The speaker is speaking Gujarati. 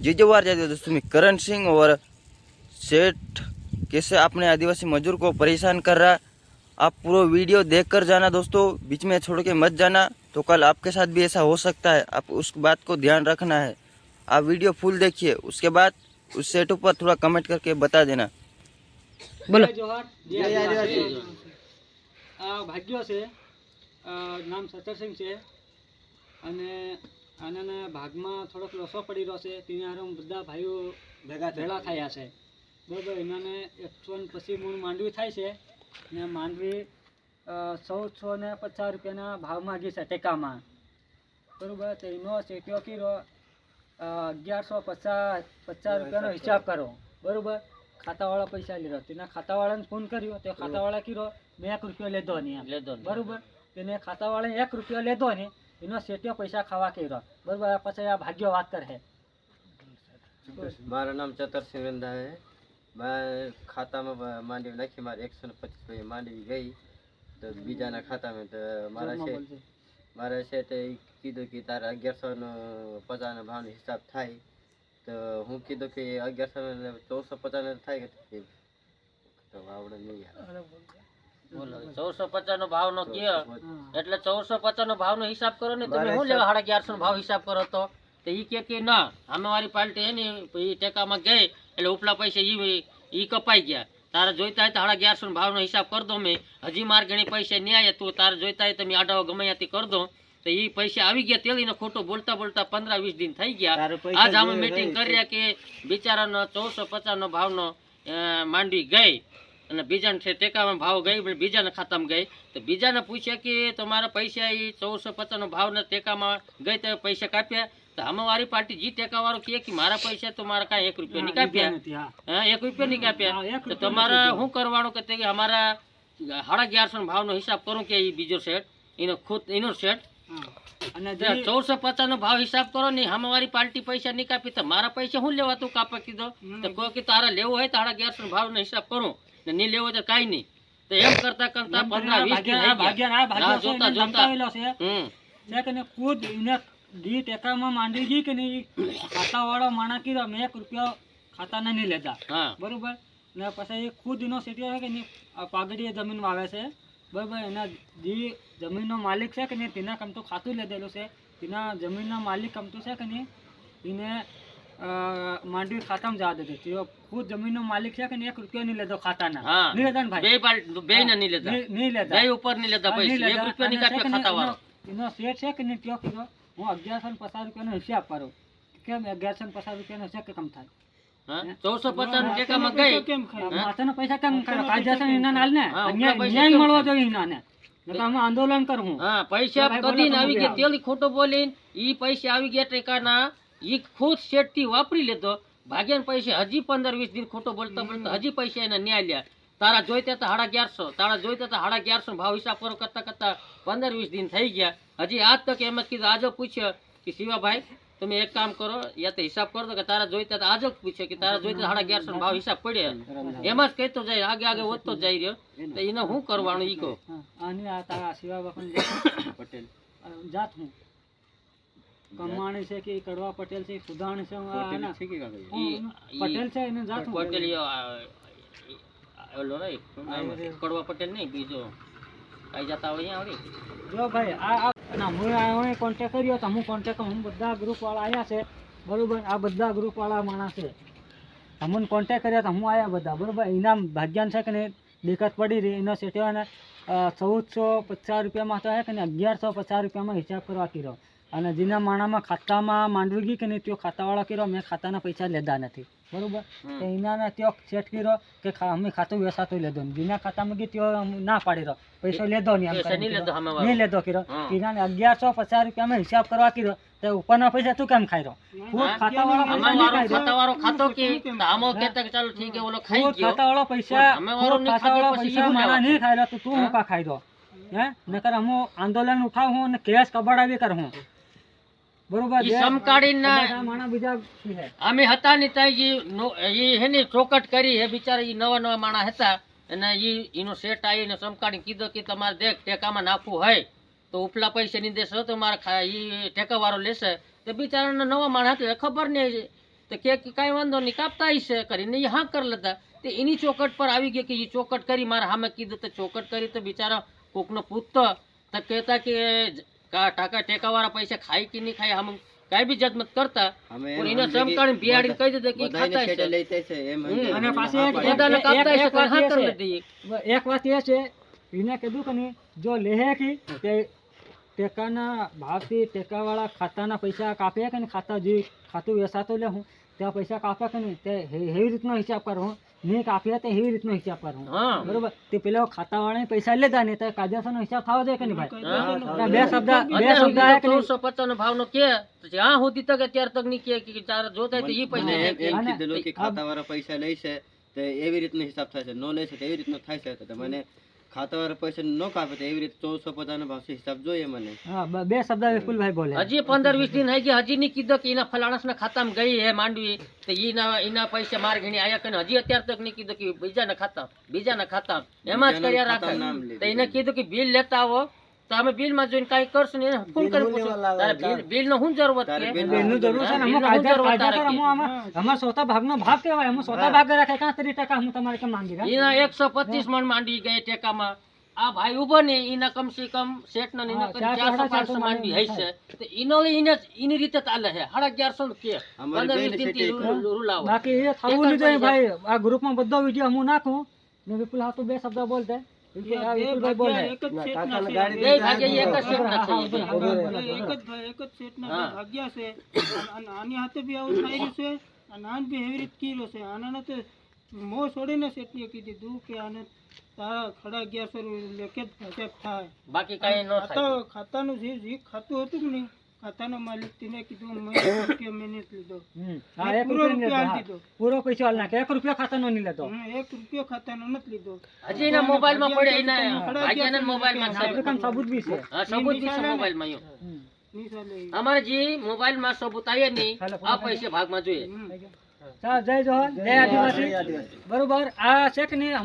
जीजोवार जाते दोस्तों में करण सिंह और सेठ कैसे अपने आदिवासी मजदूर को परेशान कर रहा आप पूरा वीडियो देख कर जाना दोस्तों बीच में छोड़ के मत जाना तो कल आपके साथ भी ऐसा हो सकता है आप उस बात को ध्यान रखना है आप वीडियो फुल देखिए उसके बाद उस सेट ऊपर थोड़ा कमेंट करके बता देना બોલો જય જોહાર જય આદિવાસી આ ભાગ્યો છે અ, નામ સતરસિંહ છે અને આનાના ભાગમાં થોડોક લોસો પડી રહ્યો છે. તેના હારે બધા ભાઈઓ ભેગા ભેળા થયા છે. બરાબર એનાને એકસો ને પછી મૂળ માંડવી થાય છે. ને માંડવી ચૌદસો ને પચાસ રૂપિયાના ભાવ માગી છે ટેકામાં. બરાબર તો એનો ચેટ્યો કીરો અગિયારસો પચાસ પચાસ રૂપિયાનો હિસાબ કરો. બરાબર ખાતાવાળા પૈસા લીધો. તેના ખાતાવાળાને ફોન કર્યો. તે ખાતાવાળા કીધો મેં એક રૂપિયો લીધો નહીં લેધો બરાબર તેને ખાતાવાળાએ એક રૂપિયો લીધો ને એનો શેઠિયો પૈસા ખાવા કર્યો. બરોબર પછી આ ભાગ્યો વાત કરે મારું નામ ચતરસિંહ રંધા છે મેં ખાતામાં માંડવી નાખી મારે એકસો ને પચીસ રૂપિયા માંડવી ગઈ. તો બીજાના ખાતામાં તો મારા છે મારા છે તે કીધું કે તારે અગિયારસો નો પચાસનો ભાવનો હિસાબ થાય. તો હું કીધું કે અગિયારસો ને ચૌદસો પચાસનો થાય કે તો આવડે નહીં ચૌદસો પચાસ નો ભાવ નો એટલે ચૌદસો પચાસ. નો ભાવ નો હિસાબ કરો ને તમે શું લેવા સાડા અગિયારસો નો ભાવ હિસાબ કરો તો? તો ઈ કે કે ના અમે વાળી પાલટી એની ટેકામાં ગઈ એટલે ઉપલા પૈસા ઈ ઈ કપાઈ ગયા. તારે જોઈતા હોય તો સાડા અગિયારસો ભાવ નો હિસાબ કરી દો મેં. હજી માર ઘણી પૈસા આવ્યા તું તારે જોઈતા હોય તમે આડાઓ ગમે ત્યાંથી કરી દો. તો ઈ પૈસા આવી ગયા તેલીને ખોટું બોલતા બોલતા પંદર વીસ દિન થઈ ગયા. આજ અમે મીટિંગ કર્યા કે બિચારાનો ચૌદસો પચાસ નો ભાવનો માંડવી ગઈ. અને બીજાને છે ટેકામાં ભાવ ગઈ પણ બીજાના ખાતામાં ગઈ. તો બીજાને પૂછ્યા કે તમારા પૈસા એ ચૌદસો પચાસનો ભાવના ટેકામાં ગઈ તો પૈસા કાપ્યા? તો અમે વાળી પાર્ટી જી ટેકાવાળો કહે કે મારા પૈસા તો મારા કાંઈ એક રૂપિયા નહીં કાપ્યા. હા. એક રૂપિયા નહીં કાપ્યા. તો તમારે શું કરવાનું કે અમારા સાડા અગિયારસો ભાવનો હિસાબ કરું કે એ બીજો સેટ એનો ખુદ એનો સેટ. અને ચૌદસો પચાસ નો ભાવ હિસાબ કરો ને પાર્ટી પૈસા નહીં કાપી તો મારા પૈસા હું લેવા તું કાપા કીધો? તો કોઈ કે તારે લેવો હોય તો અગિયારસો ભાવ નો હિસાબ કરું. ને નહીં લેવો હોય તો કાંઈ નહીં. તો એમ કરતા કરતા પંદર વીસ જોતા જોતા. ખુદ એને દી ટેકામાં માંડી ગઈ કે નહીં? ખાતાવાળો માણા કીધો મેં એક રૂપિયા ખાતાના નહીં લેતા. બરોબર? ને પછી એ ખુદ સેટિયો છે કે નહીં? આ પાઘડીએ જમીન વાવે છે. બરોબર? એના જે જમીનનો માલિક છે કે નહીં તેના કમતું ખાતું લીધેલું છે. તેના જમીનના માલિક કમતું છે કે નહીં એને માંડવી ખાતામાં જવા દેતો તેઓ ખુદ જમીનનો માલિક છે કે નહીં એક રૂપિયો નહીં લેતો ખાતાના. નહીં લેતા ભાઈ? બે બે નહીં લેતા. નહીં- લેતા. બે ઉપર નહીં લેતા પૈસા. એક રૂપિયો નહીં અને છે કે કાપ્યા નહીં, ખાતા વાળો એનો- શેઠ છે કે નહીં તેઓ કીધો? હું અગિયારસો ને પચાસ રૂપિયાનો હિસાબ કરું. કેમ અગિયારસો ને પચાસ રૂપિયાનો છે કે કમ થાય? ચૌદસો પચાસ નો ટેકામાં ગઈ? પૈસા કેમ છે કાયદેસર એના ને હા, ન્યાય પૈસા ન્યાય કેમ મળવો જોઈએ આંદોલન કરવું હા. પૈસા આવી ગયા. બોલીને ઈ પૈસા આવી ગયા ટેકાના ઈ ખુદ શેઠ વાપરી લેતો. ભાગ્યા પૈસા હજી પંદર વીસ દિન ખોટો બોલતા બોલતા. હજી પૈસા એને ન્યાય લ્યા. તારા જોઈતા હતા સાડા અગિયારસો. તારા જોઈતા હતા સાડા અગિયારસો ભાવ હિસાબ કરો કરતા કરતા પંદર વીસ દિન થઈ ગયા. હજી આજ તક એમ જ કીધું આજે પૂછ્યો કે શિવાભાઈ તમે એક કામ કરો યા તો હિસાબ કરો કે તારા જોઈતા આજ જ પૂછે કે તારા જોઈતા સાડા અગિયારસો ભાવ હિસાબ પડ્યો એમ જ કહેતો જાય આગે આગે વધતો જઈ રહ્યો. તો એને શું કરવાનું ઈ કહો? હા, આની આ તારા શિવા બાપન પટેલ. જાત હું. કમાણી છે કે કડવા પટેલ છે સુધાણી છે પટેલ એને જાત પટેલ કડવા પટેલ નહીં બીજો. કઈ જતા હોય વળી. જો ભાઈ, આ ના, હું આ કોન્ટેક કર્યો તો હું કોન્ટેક હું બધા ગ્રુપવાળા આવ્યા છે, બરાબર? આ બધા ગ્રુપવાળા માણસ છે. અમને કોન્ટેક કર્યા તો હું આવ્યા બધા, બરાબર? ઇનામ ભાગ્યાન છે કે નહીં દેખત પડી રહી, એનો સેટ્યો ચૌદસો પચાસ રૂપિયામાં તો હે કે નહીં, અગિયારસો પચાસ રૂપિયામાં હિસાબ કરવા કર્યો અને જેના માણામાં ખાતામાં માંડવી ગઈ કે નહીં, તે ખાતાવાળા કર્યો મેં ખાતાના પૈસા લેતા નથી. બરોબર? તો એના ત્યો સેટ કર્યો કે અમે ખાતું વેસાતું લેદો ને. જેના ખાતામાં ગઈ ત્યો ના પાડી રહ્યો પૈસો લેદો નહીં એમ કીધો હા. કીધાને અગિયારસો પચાસ રૂપિયામાં હિસાબ કરવા કર્યો. તો ઉપરના પૈસા તું કેમ ખાઈ રહ્યો? ખુદ? ખાતાવાળા આમાં ખાતો કે તો કહેતા કે ચાલો ઠીક ઓલો ખાઈ ગયો. ખાતાવાળા પૈસા અમે વાળો નહીં ખાતાવાળા પૈસા મારા નહીં ખાઈ રહ્યો તો તું હા? હું? કા ખાઈ રહ્યો? હે? નકર હું આંદોલન ઉઠાવું અને કેસ કબાડાવી કરું બરોબર સમકાળીના બીજા અમે હતા ને ત્યાં હે ને ચોકટ કરી હે બિચારા એ નવા નવા માણસ હતા. અને એ એનો સેટ આવીને સમકાળી કીધો કે તમારે દેખ ટેકામાં નાખવું હોય. તો ઉપલા પૈસા ની દેશો તો મારે ઈ ટેકાવાળો લેશે. તો બિચારાને નવા માણસ હતા ખબર નહીં તો કે કઈ વાંધો નહીં કાપતા હશે કરીને એ હા કરી લેતા. તે એની ચોકટ પર આવી ગયો કે એ ચોકટ કરી મારા સામે કીધું તો ચોકટ કરી તો બિચારા કોકનો નો તો કહેતા કે કા ટેકા વાળા પૈસા ખાય કે નહીં ખાય હમ કઈ બી જજમત કરતા પણ એને સમજીએ કે સમકાળીને કહી દેતા કે ખાતા છે. અને પાછી. બધાને કાપતા છે તો હા વાત એ કરી છે. એક વાત એ છે એને કીધું કે જો લેહે કે તે ટેકાના ભાવથી ટેકાવાળા ખાતાના પૈસા કાપે કે નહીં ખાતા જે ખાતું વેસાતો લે હું ત્યાં પૈસા કાપ્યા કે નહીં તે એવી રીતનો હિસાબ કરવો. નહીં કાપ્યા તે એવી રીતનો હિસાબ કરવો. બરોબર? તે પેલા ખાતાવાળાને પૈસા લેતા નહીં તો કાયદેસરનો હિસાબ થવો જોઈએ કે નહીં ભાઈ? બે શબ્દ બે શબ્દ તો કે 355 નો ભાવનો કે તો જ્યાં સુધી તક અત્યાર તકની કે કે ચાર જોતા તો એ પૈસા ખાતા વાળા એમ કે. એમ અને કીધેલું કે ખાતાવાળા પૈસા લે છે તો એવી રીતનો હિસાબ થાય છે નો લે છે તો એવી રીતનો થાય છે. તો મને ખાતાવાળા પૈસા ન કાપે તો એવી રીતે ચૌદસો પચાસનો ભાવ છે હિસાબ જોઈએ મને. હા બ- શબ્દ વિપુલભાઈ બોલે. હજી પંદર વીસ દિન હજી હજી નહીં કીધો કે એના ફલાણસ ના ખાતામાં ગઈ હે માંડવી. તો એના એના પૈસા માર ઘણી આયા કે હજી અત્યાર તક નહીં કીધું કે બીજાના ખાતા બીજાના ખાતા એમાં જ કર્યા રાખે. તો એને કીધું કે બિલ લેતા આવો. તો અમે બિલમાં જોઈને કઈ કરશું ને એને ફોન કરી પૂછો. તારે બિલ બિલ નો શું જરૂરત છે? બિલનું જરૂર છે ને? હા, અમુક કાયદા તારે અમુક આમાં અમારા સોતા ભાગ કહેવાય. અમુક સોતા ભાગ રાખે કાં તરી ટકા હું તમારે કે માંગી રહ્યા? એના એકસો પચીસ મણ માંડી ગઈ ટેકામાં. આ ભાઈ ઊભો ને એના કમ સે કમ શેઠ ના હા, ચારસો, ચારસો પાંચસો માંડવી હશે. તો એનો એને એની રીતે ચાલે છે. સાડા અગિયારસો નું કે. પંદર વીસ રૂ- રૂલાવો. બાકી એ થવું નહીં જોઈએ ભાઈ. આ ગ્રુપમાં બધો વીડિયો હું નાખું. ને વિપુલ હા તો બે શબ્દ બોલતે. આની હાથે બી આવું થઈ રહ્યું છે અને આન બી એવી રીત કર્યો છે. આના તો મો છોડીને શેઠીએ કીધું દીધું કે આને તારા ખડા અગિયારસો હિસાબ થાય. બાકી કઈ ન થાય. ખાતા ખાતાનું જે જે ખાતું હતું કે ખાતાનો માલિક તેને કીધું મેં રૂપિયો મેં લીધો. હા એક રૂપિયો પૂરો પૈસો હાલ નાખે એક રૂપિયો ખાતાનો નહીં લેતો એક રૂપિયો ખાતાનો નથી લીધો. હજી એના મોબાઈલમાં પડે એના ભાગ્યાના મોબાઈલમાં આપણે કામ સબૂત બી છે. હા સબૂત બી છે મોબાઈલમાં અમારે જે મોબાઈલમાં સબૂત આવે નહીં આ પૈસે ભાગમાં જોઈએ. ચાલ જય જોહર જય આદિવાસી. બરોબર. આ છે કે નહીં